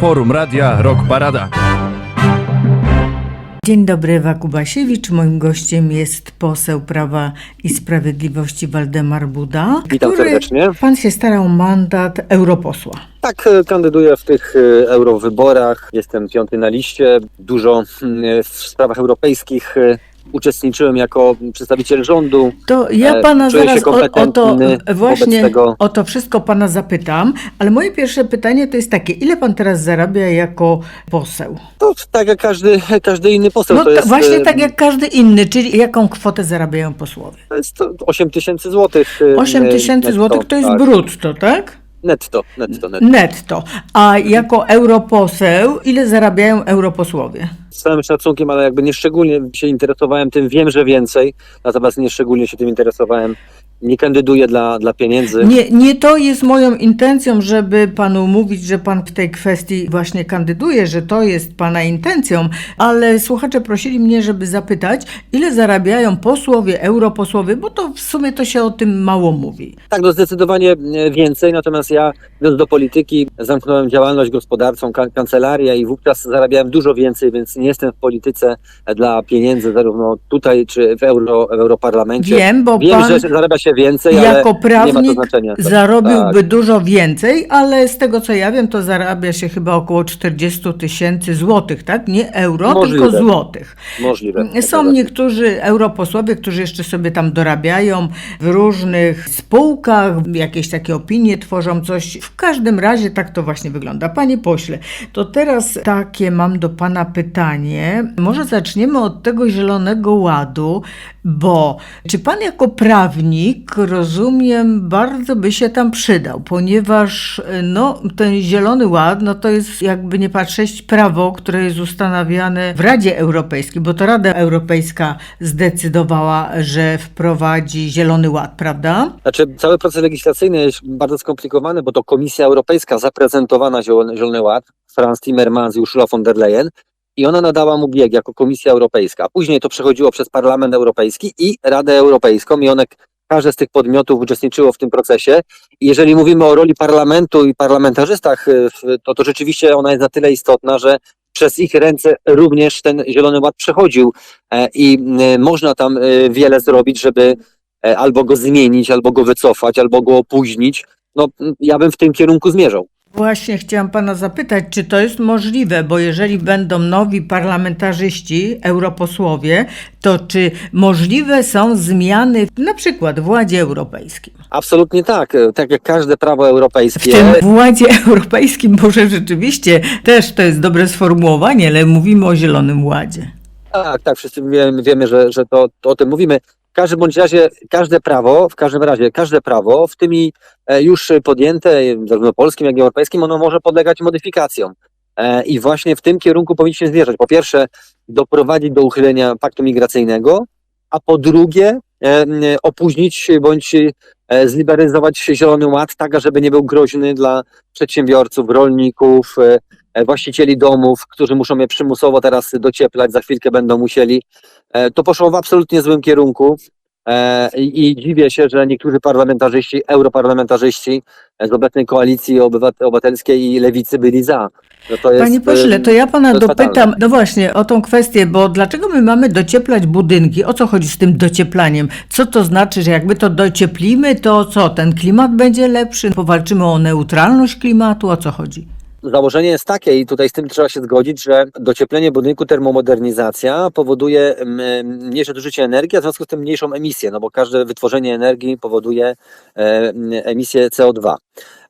Forum Radia Rock Parada. Dzień dobry, Ewa Kubasiewicz. Moim gościem jest poseł Prawa i Sprawiedliwości Waldemar Buda, Witam który serdecznie. pan się starał o mandat europosła. Tak, e, kandyduję w tych e, eurowyborach. Jestem piąty na liście. Dużo mm, w sprawach europejskich e, uczestniczyłem jako przedstawiciel rządu. To ja E, pana czuję zaraz o, o to właśnie o to wszystko pana zapytam, ale moje pierwsze pytanie to jest takie, ile pan teraz zarabia jako poseł? To tak jak każdy, każdy inny poseł. No to jest, właśnie tak jak każdy inny, czyli jaką kwotę zarabiają posłowie? To jest to 8 tysięcy złotych. e, 8 tysięcy złotych to jest tak. brutto, tak? Netto, netto, netto. Netto. A jako europoseł, ile zarabiają europosłowie? Z całym szacunkiem, ale jakby nieszczególnie się interesowałem tym, wiem, że więcej, natomiast nieszczególnie się tym interesowałem. Nie kandyduję dla, dla pieniędzy. Nie, nie to jest moją intencją, żeby panu mówić, że pan w tej kwestii właśnie kandyduje, że to jest pana intencją, ale słuchacze prosili mnie, żeby zapytać, ile zarabiają posłowie, europosłowie, bo to w sumie to się o tym mało mówi. Tak, no zdecydowanie e, więcej, natomiast ja idąc do polityki zamknąłem działalność gospodarczą, kan- kancelarię i wówczas zarabiałem dużo więcej, więc nie jestem w polityce dla pieniędzy zarówno tutaj czy w, euro, w Europarlamencie. Wiem, bo Wiem, pan że zarabia się więcej, ale jako nie ma to prawnik znaczenia. zarobiłby Tak, dużo więcej, ale z tego co ja wiem, to zarabia się chyba około 40 tysięcy złotych, tak? Nie euro, Możliwe. tylko złotych. możliwe. Są niektórzy europosłowie, którzy jeszcze sobie tam dorabiają w różnych spółkach, jakieś takie opinie tworzą, coś. W każdym razie tak to właśnie wygląda. Panie pośle, to teraz takie mam do pana pytanie. Może zaczniemy od tego Zielonego Ładu, bo czy pan jako prawnik, rozumiem, bardzo by się tam przydał, ponieważ no, ten Zielony Ład, no to jest jakby nie patrzeć prawo, które jest ustanawiane w Radzie Europejskiej, bo to Rada Europejska zdecydowała, że wprowadzi Zielony Ład, prawda? Znaczy, cały proces legislacyjny jest bardzo skomplikowany, bo to Komisja Europejska zaprezentowana Zielony, Zielony Ład, Franz Timmermans i Ursula von der Leyen, i ona nadała mu bieg jako Komisja Europejska. Później to przechodziło przez Parlament Europejski i Radę Europejską i one, każde z tych podmiotów uczestniczyło w tym procesie. Jeżeli mówimy o roli parlamentu i parlamentarzystach, y, to, to rzeczywiście ona jest na tyle istotna, że przez ich ręce również ten Zielony Ład przechodził e, i y, można tam y, wiele zrobić, żeby e, albo go zmienić, albo go wycofać, albo go opóźnić. No, ja bym w tym kierunku zmierzał. Właśnie chciałam pana zapytać, czy to jest możliwe, bo jeżeli będą nowi parlamentarzyści, europosłowie, to czy możliwe są zmiany na przykład w Władzie Europejskiej? Absolutnie tak. E, Tak jak każde prawo W europejskie. tym Władzie Europejskim może rzeczywiście też to jest dobre sformułowanie, ale mówimy o Zielonym Ładzie. Tak, tak, wszyscy wiemy, wiemy że, że to, to o tym mówimy. Każdym bądź razie każde prawo, w każdym razie każde prawo, w tym i e, już podjęte, zarówno polskim, jak i europejskim, ono może podlegać modyfikacjom. E, I właśnie w tym kierunku powinniśmy zmierzać. Po pierwsze, doprowadzić do uchylenia paktu migracyjnego, a po drugie, e, opóźnić bądź zliberalizować Zielony Ład, tak żeby nie był groźny dla przedsiębiorców, rolników, właścicieli domów, którzy muszą je przymusowo teraz docieplać, za chwilkę będą musieli. E, To poszło w absolutnie złym kierunku E, i dziwię się, że niektórzy parlamentarzyści, europarlamentarzyści z obecnej koalicji obywat- obywatelskiej i lewicy byli za. No jest, Panie pośle, to ja pana to dopytam, fatalne. no właśnie, o tą kwestię, bo dlaczego my mamy docieplać budynki? O co chodzi z tym docieplaniem? Co to znaczy, że jakby to docieplimy, to co, ten klimat będzie lepszy? Powalczymy o neutralność klimatu? O co chodzi? Założenie jest takie i tutaj z tym trzeba się zgodzić, że docieplenie budynku, termomodernizacja powoduje mm, mniejsze zużycie energii, a w związku z tym mniejszą emisję, no bo każde wytworzenie energii powoduje e, emisję CO2.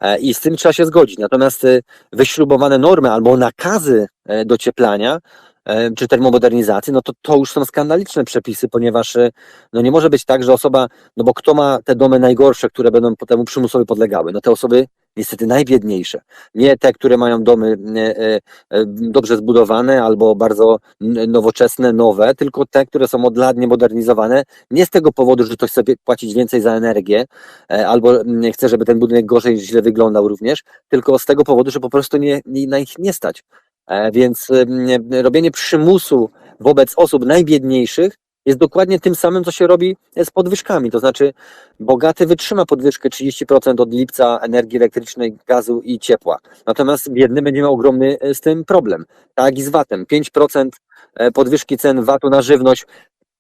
E, I z tym trzeba się zgodzić. Natomiast e, wyśrubowane normy albo nakazy e, docieplania czy termomodernizacji, no to to już są skandaliczne przepisy, ponieważ e, no nie może być tak, że osoba, no bo kto ma te domy najgorsze, które będą temu przymusowi podlegały? No te osoby niestety najbiedniejsze. Nie te, które mają domy e, e, e, dobrze zbudowane albo bardzo nowoczesne, nowe, tylko te, które są od lat niemodernizowane. Nie z tego powodu, że ktoś chce płacić więcej za energię albo chce, żeby ten budynek gorzej, źle wyglądał również, tylko z tego powodu, że po prostu nie, nie, na ich nie stać. Więc robienie przymusu wobec osób najbiedniejszych jest dokładnie tym samym, co się robi z podwyżkami. To znaczy, bogaty wytrzyma podwyżkę 30% od lipca energii elektrycznej, gazu i ciepła. Natomiast biedny będzie miał ogromny e, z tym problem. Tak i z VAT-em. 5% e, podwyżki cen VAT-u na żywność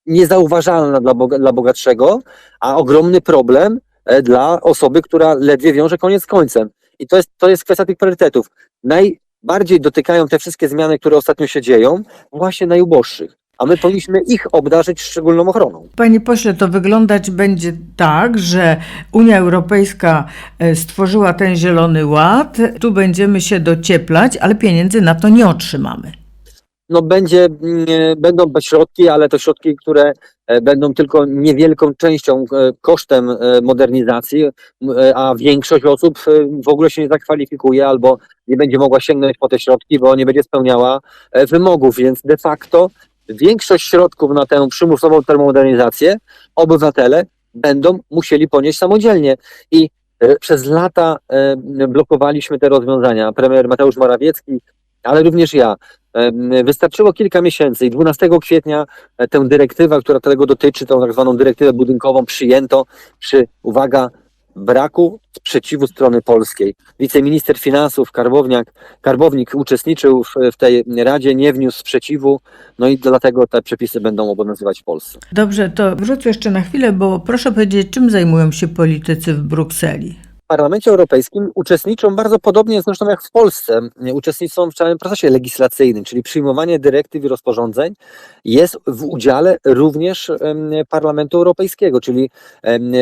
niezauważalna dla, boga, dla bogatszego, a ogromny problem e, dla osoby, która ledwie wiąże koniec z końcem. I to jest, to jest kwestia tych priorytetów. Najbardziej dotykają te wszystkie zmiany, które ostatnio się dzieją, właśnie najuboższych. A my powinniśmy ich obdarzyć szczególną ochroną. Panie pośle, to wyglądać będzie tak, że Unia Europejska e, stworzyła ten zielony ład, tu będziemy się docieplać, ale pieniędzy na to nie otrzymamy. no będzie, będą środki, ale to środki, które e, będą tylko niewielką częścią e, kosztem modernizacji, a większość osób w ogóle się nie zakwalifikuje albo nie będzie mogła sięgnąć po te środki, bo nie będzie spełniała wymogów, więc de facto większość środków na tę przymusową termomodernizację obywatele będą musieli ponieść samodzielnie i e, przez lata e, blokowaliśmy te rozwiązania. Premier Mateusz Morawiecki, ale również ja. Em, Wystarczyło kilka miesięcy i 12 kwietnia e, tę dyrektywę, która tego dotyczy, tą tak zwaną dyrektywę budynkową przyjęto przy, uwaga, braku sprzeciwu strony polskiej. Wiceminister finansów Karbowniak, Karbownik uczestniczył w, w tej radzie, nie wniósł sprzeciwu, no i dlatego te przepisy będą obowiązywać w Polsce. Dobrze, to wrócę jeszcze na chwilę, bo proszę powiedzieć, czym zajmują się politycy w Brukseli? Parlamencie Europejskim uczestniczą bardzo podobnie zresztą jak w Polsce. Uczestniczą w całym procesie legislacyjnym, czyli przyjmowanie dyrektyw i rozporządzeń jest w udziale również Parlamentu Europejskiego, czyli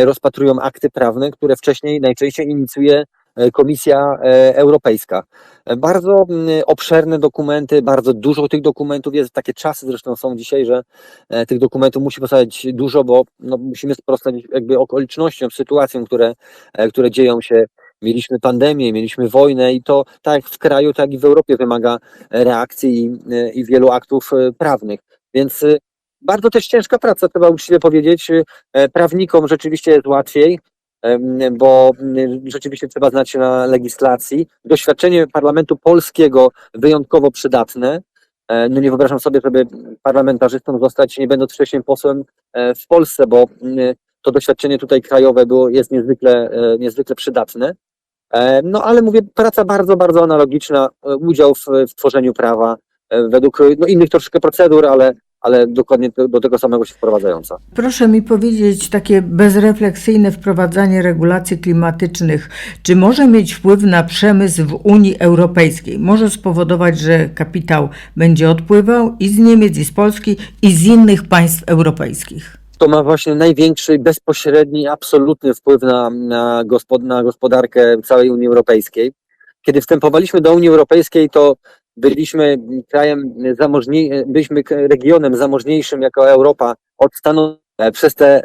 rozpatrują akty prawne, które wcześniej najczęściej inicjuje Komisja e, Europejska. E, Bardzo mm, obszerne dokumenty, bardzo dużo tych dokumentów jest. Takie czasy zresztą są dzisiaj, że e, tych dokumentów musi powstać dużo, bo no, musimy sprostać jakby okolicznościom, sytuacjom, które, e, które dzieją się. Mieliśmy pandemię, mieliśmy wojnę i to tak w kraju, tak i w Europie wymaga e, reakcji i, e, i wielu aktów e, prawnych. Więc e, bardzo też ciężka praca, trzeba uczciwie powiedzieć. E, Prawnikom rzeczywiście jest łatwiej, bo mm, rzeczywiście trzeba znać się na legislacji. Doświadczenie Parlamentu Polskiego wyjątkowo przydatne. E, No nie wyobrażam sobie, żeby parlamentarzystą zostać, nie będąc wcześniej posłem e, w Polsce, bo mm, to doświadczenie tutaj krajowe było, jest niezwykle, e, niezwykle przydatne. No ale mówię, praca bardzo, bardzo analogiczna, udział w, w tworzeniu prawa według no, innych troszkę procedur, ale, ale dokładnie do, do tego samego się wprowadzająca. Proszę mi powiedzieć, takie bezrefleksyjne wprowadzanie regulacji klimatycznych, czy może mieć wpływ na przemysł w Unii Europejskiej? Może spowodować, że kapitał będzie odpływał i z Niemiec, i z Polski, i z innych państw europejskich. to ma właśnie największy, bezpośredni, absolutny wpływ na, na gospodarkę całej Unii Europejskiej. Kiedy wstępowaliśmy do Unii Europejskiej, to byliśmy krajem zamożniej, byliśmy regionem zamożniejszym jako Europa od Stanów. E, Przez te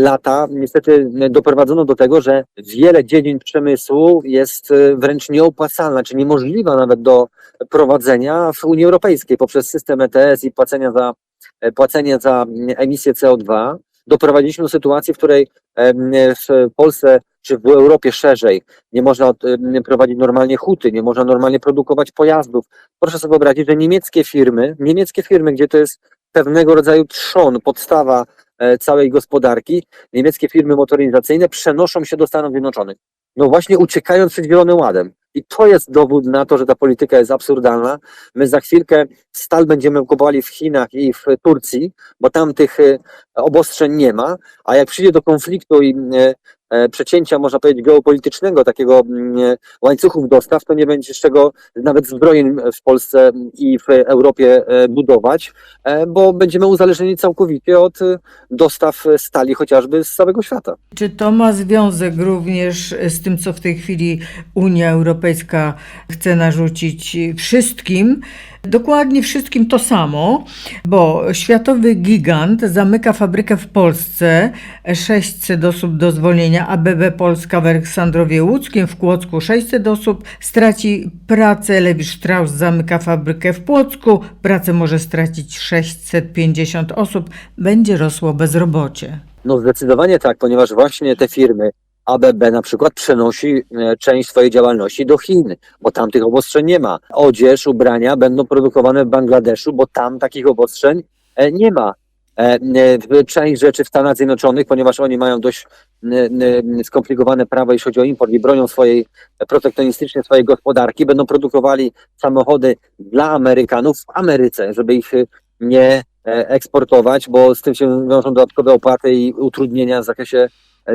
lata niestety doprowadzono do tego, że wiele dziedzin przemysłu jest e, wręcz nieopłacalna, czy niemożliwa nawet do prowadzenia w Unii Europejskiej poprzez system ETS i płacenia za e, płacenie za emisję CO2, doprowadziliśmy do sytuacji, w której w Polsce czy w Europie szerzej nie można prowadzić normalnie huty, nie można normalnie produkować pojazdów. Proszę sobie wyobrazić, że niemieckie firmy, niemieckie firmy, gdzie to jest pewnego rodzaju trzon, podstawa e, całej gospodarki, niemieckie firmy motoryzacyjne przenoszą się do Stanów Zjednoczonych. No właśnie uciekając przed Zielonym Ładem. I to jest dowód na to, że ta polityka jest absurdalna. My za chwilkę stal będziemy kupowali w Chinach i w Turcji, bo tam tych e, obostrzeń nie ma, a jak przyjdzie do konfliktu i e, przecięcia, można powiedzieć, geopolitycznego, takiego mm, e, łańcuchów dostaw, to nie będzie z czego nawet zbrojeń w Polsce i w Europie e, budować, e, bo będziemy uzależnieni całkowicie od e, dostaw e, stali chociażby z całego świata. Czy to ma związek również z tym, co w tej chwili Unia Europejska chce narzucić wszystkim? Dokładnie wszystkim to samo, bo światowy gigant zamyka fabrykę w Polsce, 600 osób do zwolnienia, ABB Polska w Aleksandrowie Łódzkim, w Kłodzku 600 osób straci pracę, Lewi Strauss zamyka fabrykę w Płocku, pracę może stracić 650 osób, będzie rosło bezrobocie. No zdecydowanie tak, ponieważ właśnie te firmy ABB na przykład przenosi e, część swojej działalności do Chin, bo tam tych obostrzeń nie ma. Odzież, ubrania będą produkowane w Bangladeszu, bo tam takich obostrzeń e, nie ma. e, część rzeczy w Stanach Zjednoczonych, ponieważ oni mają dość skomplikowane prawa, jeśli chodzi o import i bronią swojej protekcjonistycznej swojej gospodarki, będą produkowali samochody dla Amerykanów w Ameryce, żeby ich nie eksportować, bo z tym się wiążą dodatkowe opłaty i utrudnienia w zakresie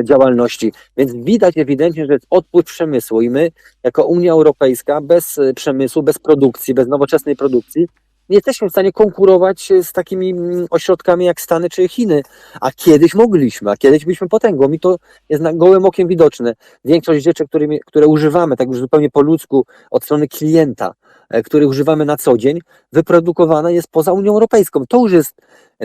działalności. Więc widać ewidentnie, że jest odpływ przemysłu i my jako Unia Europejska bez e, przemysłu, bez produkcji, bez nowoczesnej produkcji nie jesteśmy w stanie konkurować e, z takimi mm, ośrodkami jak Stany czy Chiny, a kiedyś mogliśmy, a kiedyś byliśmy potęgą i to jest na gołym okiem widoczne. Większość rzeczy, którymi, które używamy, tak już zupełnie po ludzku, od strony klienta, e, który używamy na co dzień, wyprodukowana jest poza Unią Europejską. To już jest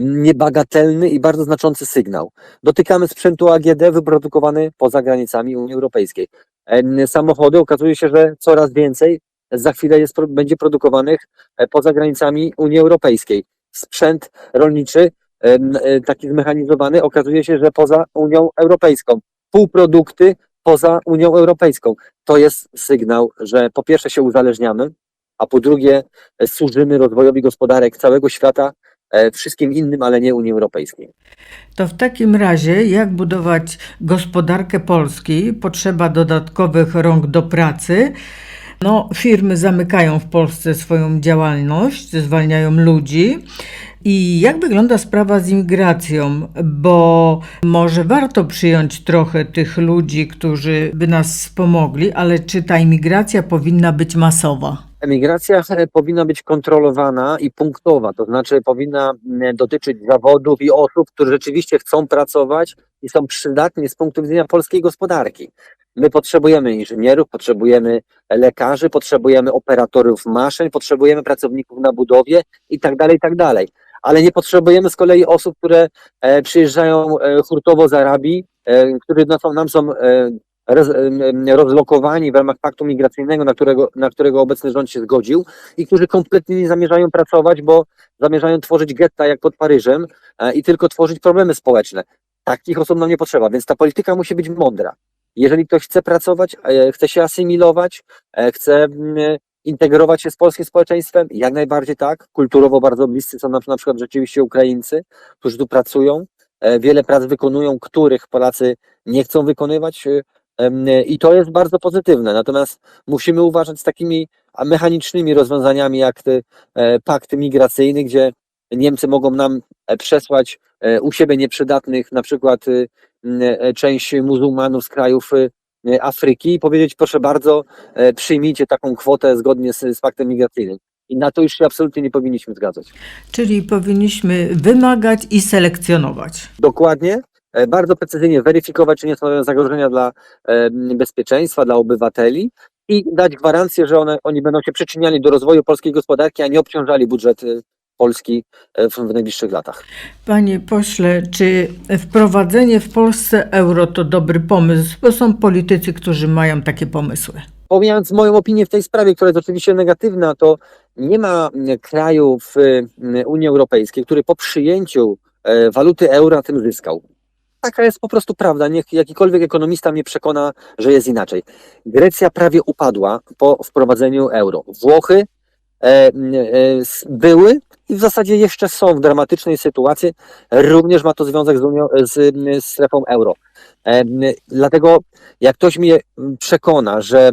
niebagatelny i bardzo znaczący sygnał. Dotykamy sprzętu AGD wyprodukowany poza granicami Unii Europejskiej. Em, Samochody okazuje się, że coraz więcej za chwilę jest, będzie produkowanych e, poza granicami Unii Europejskiej. Sprzęt rolniczy, e, taki zmechanizowany, okazuje się, że poza Unią Europejską. Półprodukty poza Unią Europejską. To jest sygnał, że po pierwsze się uzależniamy, a po drugie e, służymy rozwojowi gospodarek całego świata, e, wszystkim innym, ale nie Unii Europejskiej. To w takim razie, jak budować gospodarkę Polski? Potrzeba dodatkowych rąk do pracy. No, firmy zamykają w Polsce swoją działalność, zwalniają ludzi. I jak wygląda sprawa z imigracją? Bo może warto przyjąć trochę tych ludzi, którzy by nas wspomogli, ale czy ta imigracja powinna być masowa? Emigracja e, powinna być kontrolowana i punktowa, to znaczy powinna dotyczyć zawodów i osób, które rzeczywiście chcą pracować i są przydatni z punktu widzenia polskiej gospodarki. My potrzebujemy inżynierów, potrzebujemy lekarzy, potrzebujemy operatorów maszyn, potrzebujemy pracowników na budowie i tak dalej, i tak dalej. Ale nie potrzebujemy z kolei osób, które e, przyjeżdżają e, hurtowo z Arabii, które na- nam są rozlokowani w ramach paktu migracyjnego, na którego, na którego obecny rząd się zgodził i którzy kompletnie nie zamierzają pracować, bo zamierzają tworzyć getta jak pod Paryżem e, i tylko tworzyć problemy społeczne. Takich osób nam nie potrzeba, więc ta polityka musi być mądra. Jeżeli ktoś chce pracować, e, chce się asymilować, e, chce integrować się z polskim społeczeństwem, jak najbardziej tak. Kulturowo bardzo bliscy są na przykład rzeczywiście Ukraińcy, którzy tu pracują, wiele prac wykonują, których Polacy nie chcą wykonywać, I to jest bardzo pozytywne. Natomiast musimy uważać z takimi mechanicznymi rozwiązaniami, jak te e, pakt migracyjny, gdzie Niemcy mogą nam e, przesłać e, u siebie nieprzydatnych, na przykład y, część muzułmanów z krajów y, Afryki i powiedzieć, proszę bardzo, przyjmijcie taką kwotę zgodnie z, z paktem migracyjnym. I na to już się absolutnie nie powinniśmy zgadzać. Czyli powinniśmy wymagać i selekcjonować. dokładnie, bardzo precyzyjnie weryfikować, czy nie stanowią zagrożenia dla e, bezpieczeństwa, dla obywateli i dać gwarancję, że one, oni będą się przyczyniali do rozwoju polskiej gospodarki, a nie obciążali budżet e, Polski e, w, najbliższych latach. Panie pośle, czy wprowadzenie w Polsce euro to dobry pomysł? Bo są politycy, którzy mają takie pomysły. Pomijając moją opinię w tej sprawie, która jest oczywiście negatywna, to nie ma kraju w Unii Europejskiej, który po przyjęciu e, waluty euro na tym zyskał. Taka jest po prostu prawda. Niech jakikolwiek ekonomista mnie przekona, że jest inaczej. Grecja prawie upadła po wprowadzeniu euro. Włochy e, e, były i w zasadzie jeszcze są w dramatycznej sytuacji. Również ma to związek z, Unią, z, z strefą euro. E, Dlatego jak ktoś mnie przekona, że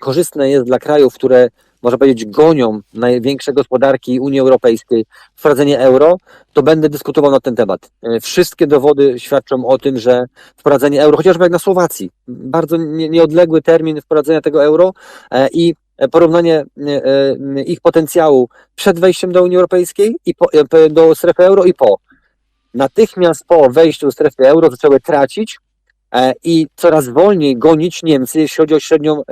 korzystne jest dla krajów, które można powiedzieć gonią największe gospodarki Unii Europejskiej wprowadzenie euro, to będę dyskutował na ten temat. E, Wszystkie dowody świadczą o tym, że wprowadzenie euro, chociażby jak na Słowacji, bardzo nie- nieodległy termin wprowadzenia tego euro e, i porównanie e, ich potencjału przed wejściem do Unii Europejskiej i po, do strefy euro i po. Natychmiast po wejściu do strefy euro zaczęły tracić i coraz wolniej gonić Niemcy, jeśli chodzi o średnią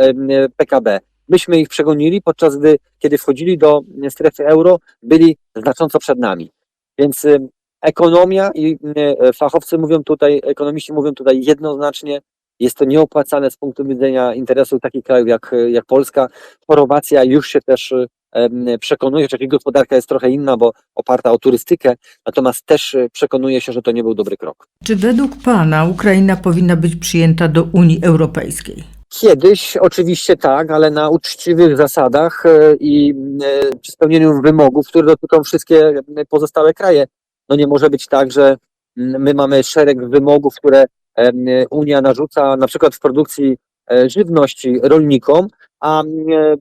PKB. Myśmy ich przegonili, podczas gdy, kiedy wchodzili do m, strefy euro, byli znacząco przed nami. Więc em, ekonomia i e, fachowcy mówią tutaj, ekonomiści mówią tutaj jednoznacznie, jest to nieopłacalne z punktu widzenia interesów takich krajów jak, jak Polska. Chorwacja już się też przekonuje, ich gospodarka jest trochę inna, bo oparta o turystykę, natomiast też e, przekonuje się, że to nie był dobry krok. Czy według Pana Ukraina powinna być przyjęta do Unii Europejskiej? Kiedyś oczywiście tak, ale na uczciwych zasadach e, i e, przy spełnieniu wymogów, które dotyczą wszystkie e, pozostałe kraje. No nie może być tak, że my mamy szereg wymogów, które em, Unia narzuca na przykład w produkcji e, żywności rolnikom, a e,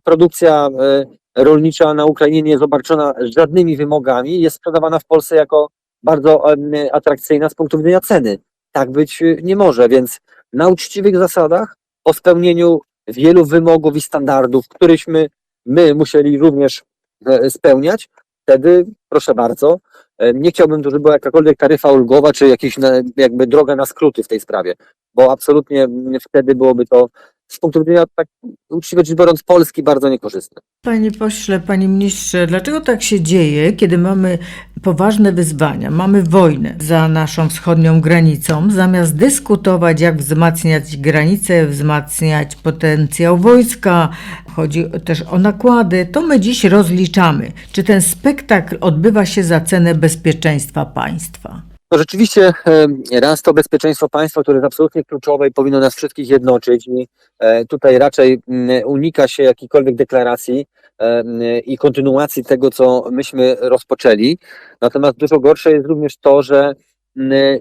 produkcja e, rolnicza na Ukrainie nie jest obarczona żadnymi wymogami, jest sprzedawana w Polsce jako bardzo atrakcyjna z punktu widzenia ceny. Tak być e, nie może, więc na uczciwych zasadach, po spełnieniu wielu wymogów i standardów, któryśmy my musieli również e, spełniać, wtedy proszę bardzo, e, nie chciałbym, żeby była jakakolwiek taryfa ulgowa, czy jakaś jakby droga na skróty w tej sprawie, bo absolutnie mm, wtedy byłoby to z punktu widzenia tak uczciwie rzecz biorąc Polski bardzo niekorzystne. Panie pośle, panie ministrze, dlaczego tak się dzieje, kiedy mamy poważne wyzwania, mamy wojnę za naszą wschodnią granicą, zamiast dyskutować, jak wzmacniać granice, wzmacniać potencjał wojska, chodzi też o nakłady, to my dziś rozliczamy, czy ten spektakl odbywa się za cenę bezpieczeństwa państwa. No rzeczywiście e, raz to bezpieczeństwo państwa, które jest absolutnie kluczowe i powinno nas wszystkich jednoczyć i e, tutaj raczej unika się jakichkolwiek deklaracji e, i kontynuacji tego, co myśmy rozpoczęli. Natomiast dużo gorsze jest również to, że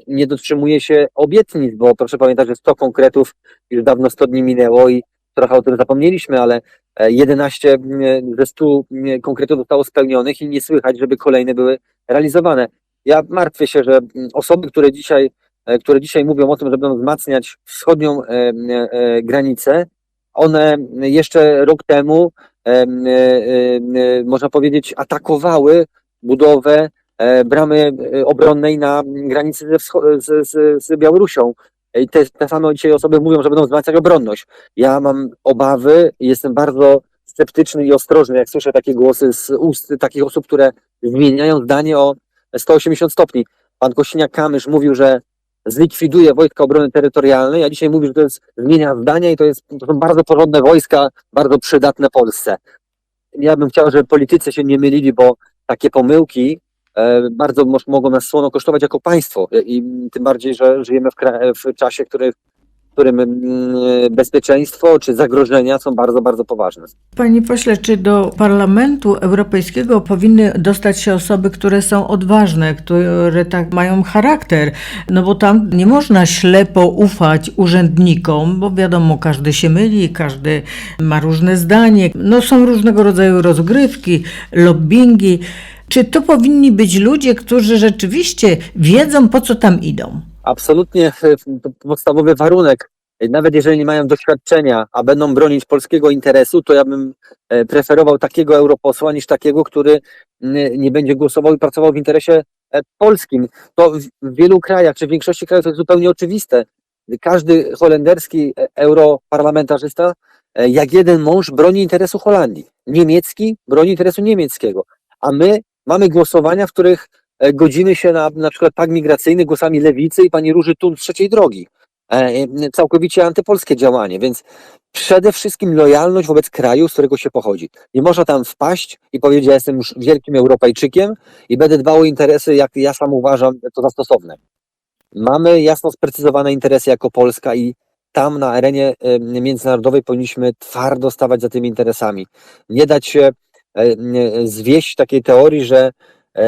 nie dotrzymuje się obietnic, bo proszę pamiętać, że 100 konkretów już dawno 100 dni minęło i trochę o tym zapomnieliśmy, ale e, 11 mm, ze 100 mm, konkretów zostało spełnionych i nie słychać, żeby kolejne były realizowane. Ja martwię się, że osoby, które dzisiaj, e, które dzisiaj mówią o tym, że będą wzmacniać wschodnią e, e, granicę, one jeszcze rok temu, można powiedzieć, atakowały budowę bramy obronnej na granicy ze z, z, z Białorusią. I te, te same dzisiaj osoby mówią, że będą wzmacniać obronność. Ja mam obawy jestem bardzo sceptyczny i ostrożny, jak słyszę takie głosy z ust takich osób, które zmieniają zdanie o 180 stopni. Pan Kosiniak-Kamysz mówił, że zlikwiduje Wojska Obrony Terytorialnej, a dzisiaj mówi, że to jest zmienia zdania i to, jest, to są bardzo porządne wojska, bardzo przydatne Polsce. Ja bym chciał, żeby politycy się nie mylili, bo takie pomyłki e, bardzo mogą nas słono kosztować jako państwo i tym bardziej, że żyjemy w, w czasie, który, którym mm, bezpieczeństwo czy zagrożenia są bardzo, bardzo poważne. Panie pośle, czy do Parlamentu Europejskiego powinny dostać się osoby, które są odważne, które tak mają charakter? No bo tam nie można ślepo ufać urzędnikom, bo wiadomo, każdy się myli, każdy ma różne zdanie. No są różnego rodzaju rozgrywki, lobbingi. Czy to powinni być ludzie, którzy rzeczywiście wiedzą, po co tam idą? Absolutnie e, podstawowy warunek. E, Nawet jeżeli nie mają doświadczenia, a będą bronić polskiego interesu, to ja bym e, preferował takiego europosła niż takiego, który nie będzie głosował i pracował w interesie polskim. To w wielu krajach, czy w większości krajów to jest zupełnie oczywiste. Każdy holenderski europarlamentarzysta, jak jeden mąż, broni interesu Holandii. Niemiecki broni interesu niemieckiego. A my mamy głosowania, w których godzimy się na na przykład pakt migracyjny głosami lewicy i pani Róży Tun z trzeciej drogi. E, e, Całkowicie antypolskie działanie, więc przede wszystkim lojalność wobec kraju, z którego się pochodzi. Nie można tam wpaść i powiedzieć, ja jestem już wielkim Europejczykiem i będę dbał o interesy, jak ja sam uważam to za stosowne. Mamy jasno sprecyzowane interesy jako Polska i tam na arenie e, międzynarodowej powinniśmy twardo stawać za tymi interesami. Nie dać się e, zwieść takiej teorii, że e,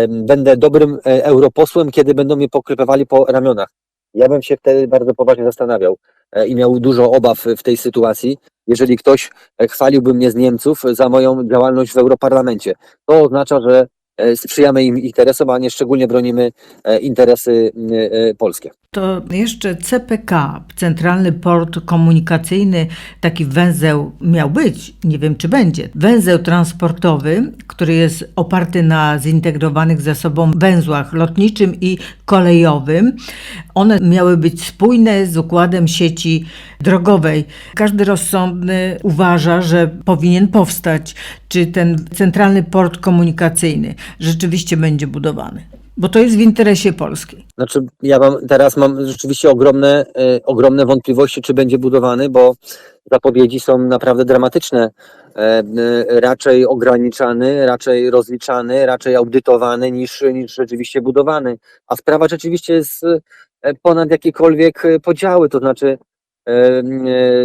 będę dobrym e, europosłem, kiedy będą mnie pokrypywali po ramionach. Ja bym się wtedy bardzo poważnie zastanawiał e, i miał dużo obaw w tej sytuacji, jeżeli ktoś e, chwaliłby mnie z Niemców za moją działalność w Europarlamencie. To oznacza, że sprzyjamy im interesom, a nie szczególnie bronimy e, interesy e, e, polskie. To jeszcze CPK, Centralny Port Komunikacyjny, taki węzeł miał być, nie wiem czy będzie. Węzeł transportowy, który jest oparty na zintegrowanych ze sobą węzłach lotniczym i kolejowym. One miały być spójne z układem sieci drogowej. Każdy rozsądny uważa, że powinien powstać, czy ten Centralny Port Komunikacyjny rzeczywiście będzie budowany. Bo to jest w interesie Polski. Znaczy, ja mam, teraz mam rzeczywiście ogromne, e, ogromne wątpliwości, czy będzie budowany, bo zapowiedzi są naprawdę dramatyczne. E, raczej ograniczany, raczej rozliczany, raczej audytowany niż, niż rzeczywiście budowany. A sprawa rzeczywiście jest ponad jakiekolwiek podziały, to znaczy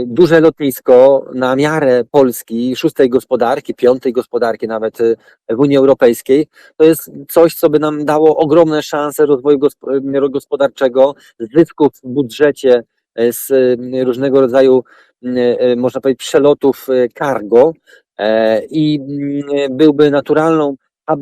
duże lotnisko na miarę Polski, szóstej gospodarki, piątej gospodarki nawet e, w Unii Europejskiej, to jest coś, co by nam dało ogromne szanse rozwoju e, gospodarczego, zysków w budżecie e, z e, różnego rodzaju, e, można powiedzieć, przelotów e, cargo e, i byłby naturalną,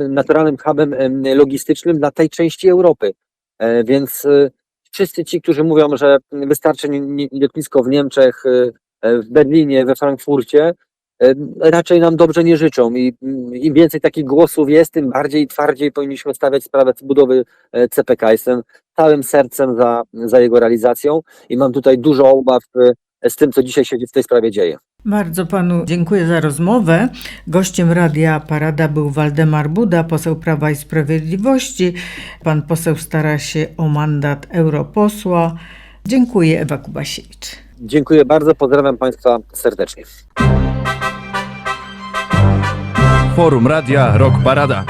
naturalnym hubem em, logistycznym dla tej części Europy. E, Więc e, wszyscy ci, którzy mówią, że wystarczy lotnisko w Niemczech, e, e, w Berlinie, we Frankfurcie, e, raczej nam dobrze nie życzą i im więcej takich głosów jest, tym bardziej i twardziej powinniśmy stawiać sprawę budowy CPK. Jestem całym sercem za, za jego realizacją i mam tutaj dużo obaw z tym, co dzisiaj się w tej sprawie dzieje. Bardzo panu dziękuję za rozmowę. Gościem Radia Parada był Waldemar Buda, poseł Prawa i Sprawiedliwości. Pan poseł stara się o mandat europosła. Dziękuję, Ewa Kubasiewicz. Dziękuję bardzo, pozdrawiam Państwa serdecznie. Forum Radia Rock Parada.